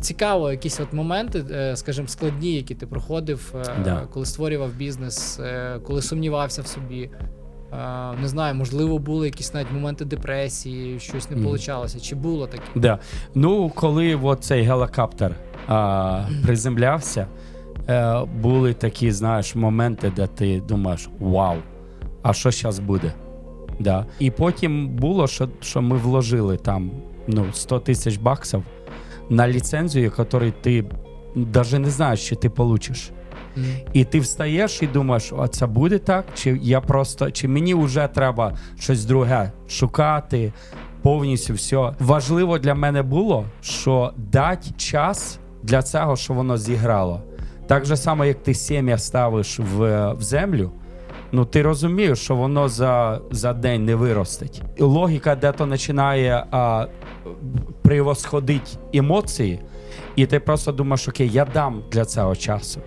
цікаво, якісь от моменти, е, скажімо, складні, які ти проходив, е, Да. коли створював бізнес, е, коли сумнівався в собі. Не знаю, можливо, були якісь навіть моменти депресії, щось не получалося. Чи було таке? Да. Ну, коли от цей гелікоптер а, приземлявся, е, були такі, знаєш, моменти, де ти думаєш, вау, а що зараз буде? Да. І потім було, що, що ми вложили там ну, 100 тисяч баксів на ліцензію, яку ти навіть не знаєш, чи ти получиш. М. І ти встаєш і думаєш, а це буде так? Чи я просто, чи мені вже треба щось друге шукати, повністю все. Важливо для мене було, що дати час для цього, що воно зіграло. Так же само, як ти сім'я ставиш в, в землю. Ну, ти розумієш, що воно за, за день не виростить. Логіка де-то починає а, превосходити емоції, і ти просто думаєш, окей, я дам для цього часу.